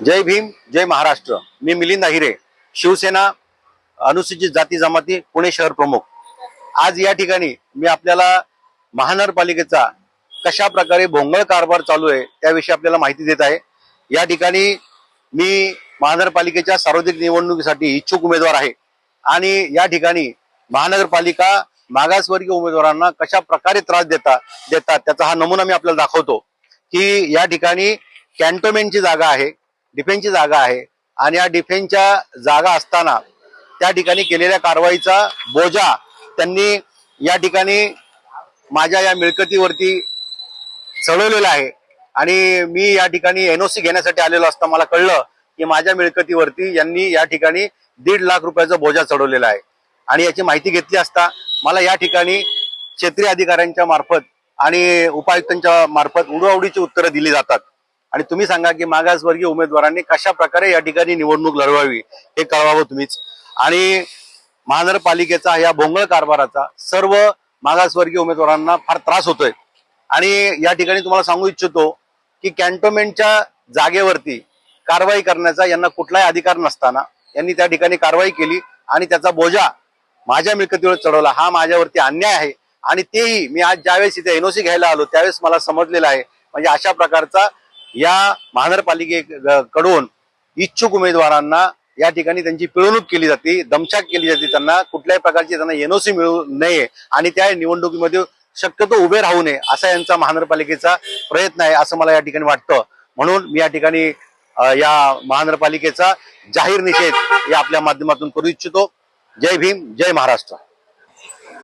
जय भीम जय महाराष्ट्र. मी मिलिंद अहिरे शिवसेना अनुसूचित जाती जमाती पुणे शहर प्रमुख. आज या ठिकाणी मी आपल्याला महानगरपालिकेचा कशा प्रकारे भोंगळ कारभार चालू आहे त्याविषयी आपल्याला माहिती देत आहे. या ठिकाणी मी महानगरपालिकेच्या सार्वत्रिक निवडणुकीसाठी इच्छुक उमेदवार आहे. आणि या ठिकाणी महानगरपालिका मागासवर्गीय उमेदवारांना कशा प्रकारे त्रास देता देतात त्याचा हा नमुना मी आपल्याला दाखवतो. की या ठिकाणी कॅन्टोमेंटची जागा आहे. डिफेन्सची जागा आहे. आणि या डिफेन्सच्या जागा असताना त्या ठिकाणी केलेल्या कारवाईचा बोजा त्यांनी या ठिकाणी माझ्या या मिळकतीवरती चढवलेला आहे. आणि मी या ठिकाणी एनओसी घेण्यासाठी आलेलो असता मला कळलं की माझ्या मिळकतीवरती यांनी या ठिकाणी दीड लाख रुपयाचा बोजा चढवलेला आहे. आणि याची माहिती घेतली असता मला या ठिकाणी क्षेत्रीय अधिकाऱ्यांच्या मार्फत आणि उपायुक्तांच्या मार्फत उडवाउडीची उत्तरं दिली जातात. आणि तुम्ही सांगा की मागासवर्गीय उमेदवारांनी कशा प्रकारे या ठिकाणी निवडणूक लढवावी हे कळवावं तुम्हीच. आणि महानगरपालिकेचा या भोंगळ कारभाराचा सर्व मागासवर्गीय उमेदवारांना फार त्रास होतोय. आणि या ठिकाणी तुम्हाला सांगू इच्छितो की कॅन्टोमेंटच्या जागेवरती कारवाई करण्याचा यांना कुठलाही अधिकार नसताना यांनी त्या ठिकाणी कारवाई केली आणि त्याचा बोजा माझ्या मिळकतीवर चढवला. हा माझ्यावरती अन्याय आहे आणि तेही मी आज ज्यावेळेस इथे एनओसी घ्यायला आलो त्यावेळेस मला समजलेलं आहे. म्हणजे अशा प्रकारचा या महानगरपालिकेकडून इच्छुक उमेदवारांना या ठिकाणी त्यांची पिळवणूक केली जाते दमछाक केली जाते त्यांना कुठल्याही प्रकारची त्यांना एनओसी मिळू नये आणि त्या निवडणुकीमध्ये शक्यतो उभे राहू नये असा यांचा महानगरपालिकेचा प्रयत्न आहे असं मला या ठिकाणी वाटतं. म्हणून मी या ठिकाणी या महानगरपालिकेचा जाहीर निषेध या आपल्या माध्यमातून करू इच्छितो. जय भीम जय महाराष्ट्र.